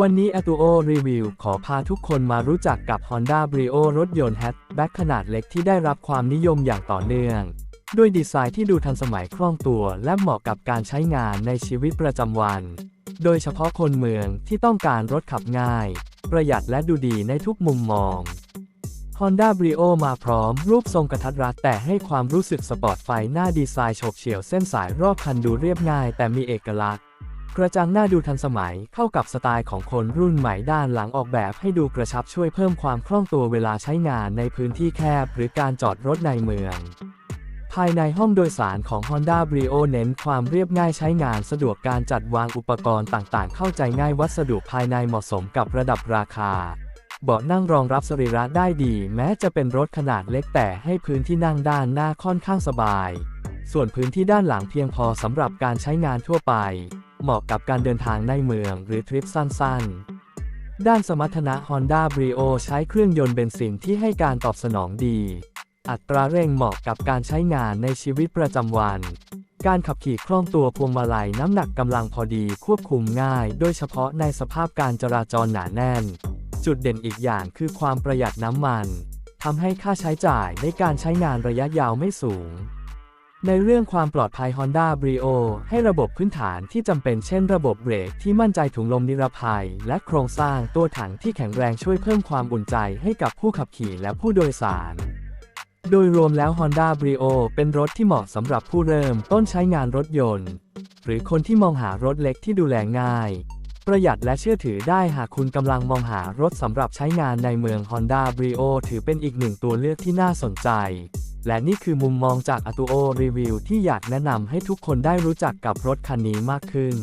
วันนี้ a t u o Review ขอพาทุกคนมารู้จักกับ Honda Brio รถยนต์แฮชแบ็กขนาดเล็กที่ได้รับความนิยมอย่างต่อเนื่อง ด้วยดีไซน์ที่ดูทันสมัยคล่องตัว และเหมาะกับการใช้งานในชีวิตประจำวัน โดยเฉพาะคนเมืองที่ต้องการรถขับง่าย ประหยัดและดูดีในทุกมุมมอง Honda Brio มาพร้อมรูปทรงกระทัดรัดแต่ให้ความรู้สึกสปอร์ตไฟหน้าดีไซน์โฉบเฉี่ยวเส้นสายรอบคันดูเรียบง่ายแต่มีเอกลักษณ์ กระจังหน้าดูทันสมัยเข้ากับสไตล์ของคนรุ่นใหม่ด้านหลังออกแบบให้ดูกระชับช่วยเพิ่มความคล่องตัวเวลาใช้งานในพื้นที่แคบ หรือการจอดรถในเมือง ภายในห้องโดยสารของ Honda Brio เน้นความเรียบง่ายใช้งานสะดวกการจัดวางอุปกรณ์ต่างๆ เข้าใจง่ายวัสดุภายในเหมาะสมกับระดับราคาเบาะนั่งรองรับสรีระได้ดี แม้จะเป็นรถขนาดเล็กแต่ให้พื้นที่นั่งด้านหน้าค่อนข้างสบาย ส่วนพื้นที่ด้านหลังเพียงพอสำหรับการใช้งานทั่วไป เหมาะกับการเดินทางในเมืองหรือทริปสั้นๆ ด้านสมรรถนะ Honda Brio ใช้เครื่องยนต์เบนซินที่ให้การตอบสนองดี อัตราเร่งเหมาะกับการใช้งานในชีวิตประจำวัน การขับขี่คล่องตัวพวงมาลัยน้ำหนักกำลังพอดีควบคุมง่าย โดยเฉพาะในสภาพการจราจรหนาแน่น จุดเด่นอีกอย่างคือความประหยัดน้ำมันทำให้ค่าใช้จ่ายในการใช้งานระยะยาวไม่สูง ในเรื่องความปลอดภัย Honda Brio ให้ระบบพื้นฐานที่จำเป็นเช่นระบบเบรกที่มั่นใจถุงลมนิรภัย และโครงสร้างตัวถังที่แข็งแรงช่วยเพิ่มความอุ่นใจให้กับผู้ขับขี่และผู้โดยสาร โดยรวมแล้ว Honda Brio เป็นรถที่เหมาะสำหรับผู้เริ่มต้นใช้งานรถยนต์ หรือคนที่มองหารถเล็กที่ดูแลง่าย ประหยัดและเชื่อถือได้หากคุณกำลังมองหารถสำหรับใช้งานในเมือง Honda Brio ถือเป็นอีกหนึ่งตัวเลือกที่น่าสนใจ และนี่คือมุมมองจากอตูโอรีวิวที่อยากแนะนำให้ทุกคนได้รู้จักกับรถคันนี้มากขึ้น